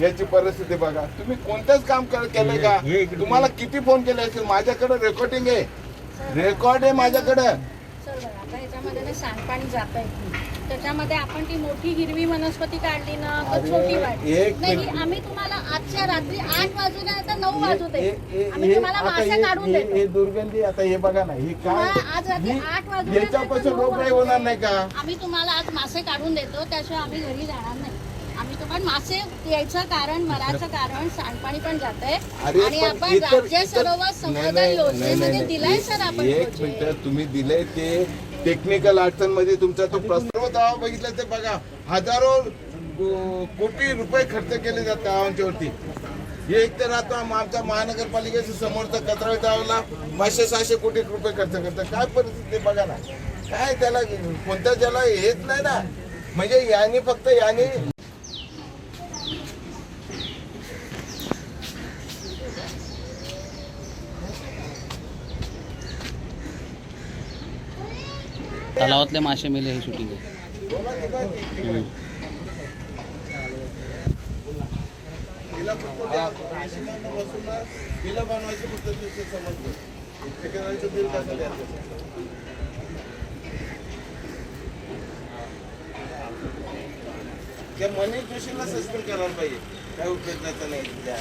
याची परिस्थिती बघा. तुम्ही कोणतंच काम कर- केलंय का? तुम्हाला किती फोन केले असेल माझ्याकडे रेकॉर्डिंग आहे. रेकॉर्ड आहे माझ्याकडे. सर बघा, आता ह्याच्यामध्ये ना सांडपाणी जात आहे त्याच्यामध्ये आपण ती मोठी हिरवी वनस्पती काढली ना छोटी नाही. आम्ही तुम्हाला आजच्या रात्री आठ वाजून आता नऊ आहे आम्ही तुम्हाला मासे काढून देतो. हे दुर्गंधी आता हे बघा ना ही काय? आज रात्री आठ वाजून आहे, याच्यापासून रोगराई वाजत होणार. नाही का? आम्ही तुम्हाला आज मासे काढून देतो त्याशिवाय आम्ही घरी जाणार नाही. आम्ही तुम्हाला मासे यायचं कारण मराचं कारण सांडपाणी पण जात आहे अरे आणि पण आपण इतर- राज्य इतर- सरोवर नाही, संवर्धन नाही, नाही, योजनेमध्ये नाही, दिलाय सर आपण एक. मिनिट तुम्ही दिले ते टेक्निकल अडचणमध्ये तुमचा तो प्रस्ताव दावा बघितला ते बघा. हजारो गो- कोटी रुपये खर्च केले जातात आमच्यावरती हे एक तर आता आम- आमच्या महानगरपालिकेच्या समोरचा कचरा दावला पाचशे सहाशे कोटी रुपये खर्च करतात. काय परिस्थिती आहे बघा ना. काय त्याला कोणत्या त्याला हेच नाही ना. म्हणजे याने फक्त याने तलावातले मासे मेले हे शूटिंग आहे. त्या बसून बिलं त्या मनी जोशीला सस्पेंड करायला पाहिजे काय उपयोगाचं नाही त्या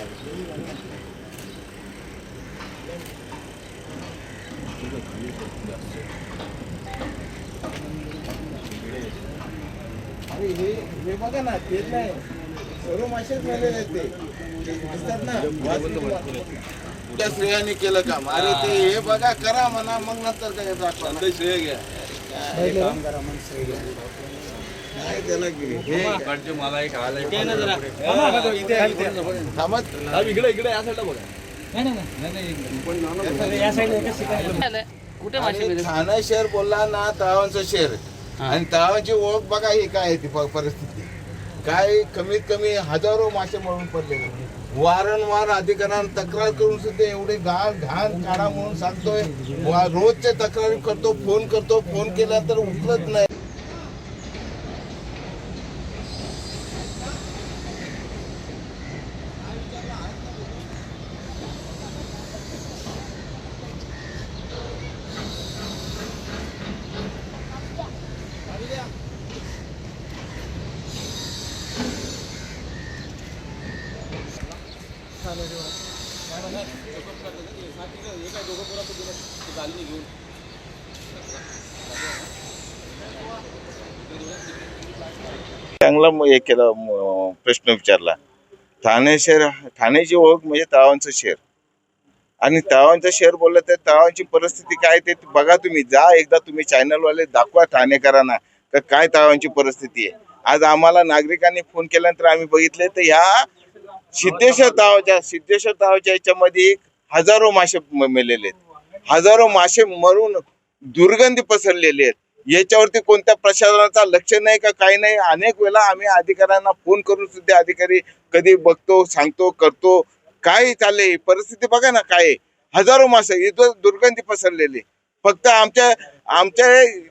अरे हे हे बघा ना तेच नाही. सर्व मासेच मेलेले आहेत ते. ते दिसतात ना? त्या श्रेयाने केलं काम. अरे ते हे बघा करा म्हणा मग नंतर काय दाखवा ना. श्रेय घ्या. काय त्याला घे. हे इकडचे मला एक आलाय. थांबत इकडे इकडे या साईडला बघा कुठे मासे आणि मेले ठाणे शहर बोलला ना तळावांचं शहर हा. आणि तळावांची ओळख बघा ही काय आहे ती प- परिस्थिती. काय कमीत कमी हजारो मासे मरून पडलेले वारंवार अधिकाऱ्यांना तक्रार करून सुद्धा एवढे घाण घाण काढा म्हणून सांगतोय. वा- रोजचे तक्रारी करतो फोन करतो फोन केला तर उचलत नाही. चांगला हे केला प्रश्न विचारला. ठाणे शहर ठाण्याची ओळख म्हणजे तळावांचं शहर. आणि तळावांचं शहर बोललं तर तळावांची परिस्थिती काय ते बघा तुम्ही. जा एकदा तुम्ही चॅनलवाले दाखवा ठाणेकरांना का काय तळावांची परिस्थिती आहे. आज आम्हाला नागरिकांनी फोन केल्यानंतर आम्ही बघितले तर ह्या सिद्धेश्वर तळावाच्या सिद्धेश्वर तळावाच्या याच्यामध्ये हजारो मासे मेलेले आहेत. हजारो मासे मरून दुर्गंधी पसरलेली आहेत. याच्यावरती कोणत्या प्रशासनाचा लक्ष नाही का काही नाही? अनेक वेळा आम्ही अधिकाऱ्यांना फोन करून सुद्धा अधिकारी कधी बघतो सांगतो करतो. काय चालले परिस्थिती बघा ना काय हजारो मासे इथं दुर्गंधी पसरलेली. फक्त आमच्या आमच्या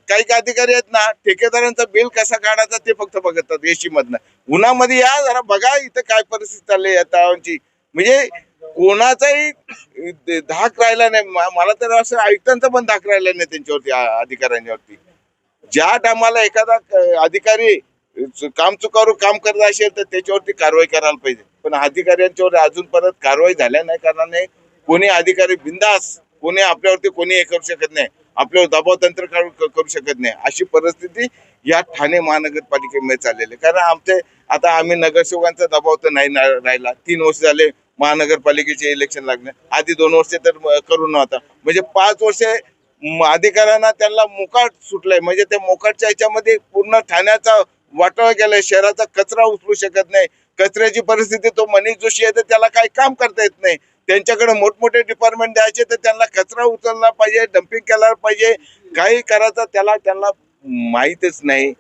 काही काही अधिकारी आहेत ना ठेकेदारांचा बिल कसा काढायचा ते फक्त बघतात एसी मधनं. उन्हामध्ये या जरा बघा इथं काय परिस्थिती चालली या तळांची. म्हणजे कोणाचाही धाक राहिला नाही. मला तर असं आयुक्तांचा पण धाक राहिला नाही त्यांच्यावरती अधिकाऱ्यांच्यावरती. ज्या टायमाला एखादा अधिकारी काम चुकावर काम करत असेल तर त्याच्यावरती कारवाई करायला पाहिजे. पण अधिकाऱ्यांच्यावर अजून परत कारवाई झाल्या नाही कारणाने कोणी अधिकारी बिंदास कोणी आपल्यावरती कोणी हे करू शकत नाही. आपल्यावर दबाव तंत्र करू शकत नाही. अशी परिस्थिती या ठाणे महानगरपालिकेमध्ये चाललेली आहे. कारण आमचे आता आम्ही नगरसेवकांचा दबाव तर नाही राहिला. तीन वर्ष झाले महानगरपालिकेचे इलेक्शन लागले आधी दोन वर्ष तर करू नव्हता. म्हणजे पाच वर्षे अधिकाऱ्यांना त्यांना मोकाट सुटलाय. म्हणजे त्या मोकाटच्या ह्याच्यामध्ये पूर्ण ठाण्याचा वाटाळा गेलाय शहराचा कचरा उचलू शकत नाही. कचऱ्याची परिस्थिती तो मनीष जोशी आहे तर त्याला काही काम करता येत नाही. त्यांच्याकडे मोठमोठे डिपार्टमेंट द्यायचे तर त्यांना कचरा उचलला पाहिजे डम्पिंग केला पाहिजे. काही करायचं त्याला त्यांना माहीतच नाही.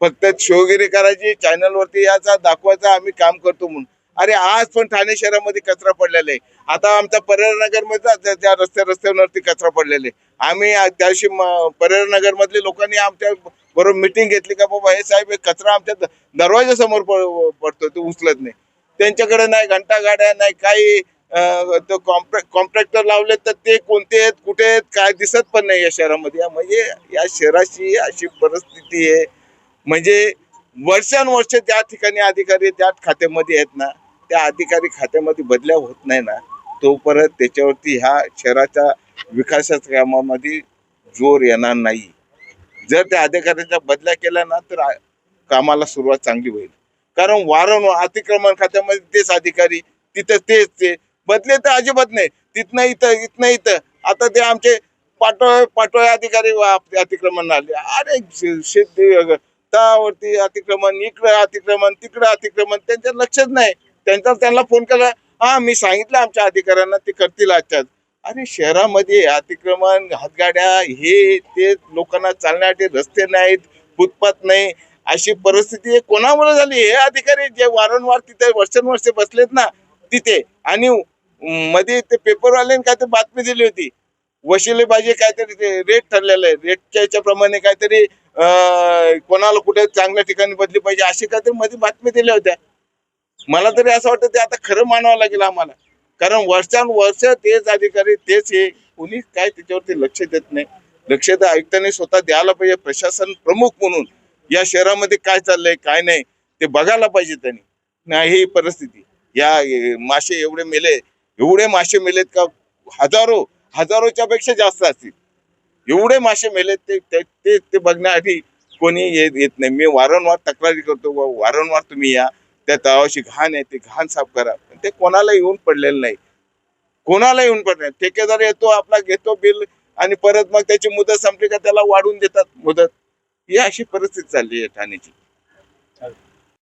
फक्त शोगिरी करायची चॅनलवरती याचा दाखवायचा आम्ही काम करतो म्हणून. अरे आज पण ठाणे शहरामध्ये कचरा पडलेला आहे. आता आमच्या पर्यानगरमध्ये त्या रस्त्या रस्त्यावरती कचरा पडलेला आहे. आम्ही त्याशी त्या दिवशी मधले लोकांनी आमच्या बरोबर मिटिंग घेतली का बाबा हे साहेब कचरा आमच्या दरवाजा दरवाजासमोर पडतो तो उचलत नाही. त्यांच्याकडे नाही घंटा गाड्या नाही काही तो तो कॉन्ट्रॅक्टर लावले तर ते कोणते आहेत कुठे आहेत काय दिसत पण नाही या शहरामध्ये. म्हणजे या शहराची अशी परिस्थिती आहे. म्हणजे वर्षानुवर्ष त्या ठिकाणी अधिकारी त्या खात्यामध्ये आहेत ना त्या अधिकारी खात्यामध्ये बदल्या होत नाही ना तो परत त्याच्यावरती ह्या शहराच्या विकासाच्या कामामध्ये जोर येणार नाही. जर त्या अधिकाऱ्यांच्या बदल्या केल्या ना तर कामाला सुरुवात चांगली होईल. कारण वारंवार अतिक्रमण खात्यामध्ये तेच अधिकारी तिथं तेच ते. बदले तर अजिबात नाही. तिथनं इथं इथनं इथं. आता ते आमचे पाटोळे पाटोळे अधिकारी अतिक्रमण आले अरे शेती त्यावरती अतिक्रमण इकडं अतिक्रमण तिकडं अतिक्रमण त्यांच्या लक्षच नाही. त्यांचा त्यांना फोन केला हा मी सांगितलं आमच्या अधिकाऱ्यांना ते करतील आजच्याच. अरे शहरामध्ये अतिक्रमण हातगाड्या हे ते लोकांना चालण्यासाठी रस्ते नाहीत फुटपाथ नाही अशी परिस्थिती कोणामुळे झाली? हे अधिकारी जे वारंवार तिथे वर्षानुवर्षे बसलेत ना तिथे. आणि मध्ये ते पेपरवाल्याने काय बातमी दिली होती. वशिलेबाजी काहीतरी ते रेट ठरलेलं आहे. रेटच्या याच्याप्रमाणे काहीतरी अं, कोणाला कुठे चांगल्या ठिकाणी बदली पाहिजे अशी काहीतरी मध्ये बातमी दिल्या होत्या. मला तरी असं वाटतं ते आता खरं मानावं लागेल आम्हाला. कारण वर्षानुवर्ष तेच अधिकारी तेच हे कोणी काय त्याच्यावरती लक्ष देत नाही. लक्ष तर आयुक्तांनी स्वतः द्यायला पाहिजे प्रशासन प्रमुख म्हणून. या शहरामध्ये काय चाललंय काय नाही ते बघायला पाहिजे त्यांनी. नाही ही परिस्थिती. या मासे एवढे मेले एवढे मासे मेलेत का? हजारो हजारोच्या पेक्षा जास्त असतील. एवढे मासे मेलेत ते ते- ते ते बघण्यासाठी कोणी येत येत नाही. मी वारंवार तक्रारी करतो वारंवार तुम्ही या. त्या तळावाची घाण आहे ते घाण साफ करा. पण ते कोणाला येऊन पडलेलं नाही. कोणाला येऊन पडले ठेकेदार येतो आपला घेतो बिल आणि परत मग त्याची मुदत संपली का त्याला वाढवून देतात मुदत. ही अशी परिस्थिती चालली आहे ठाण्याची.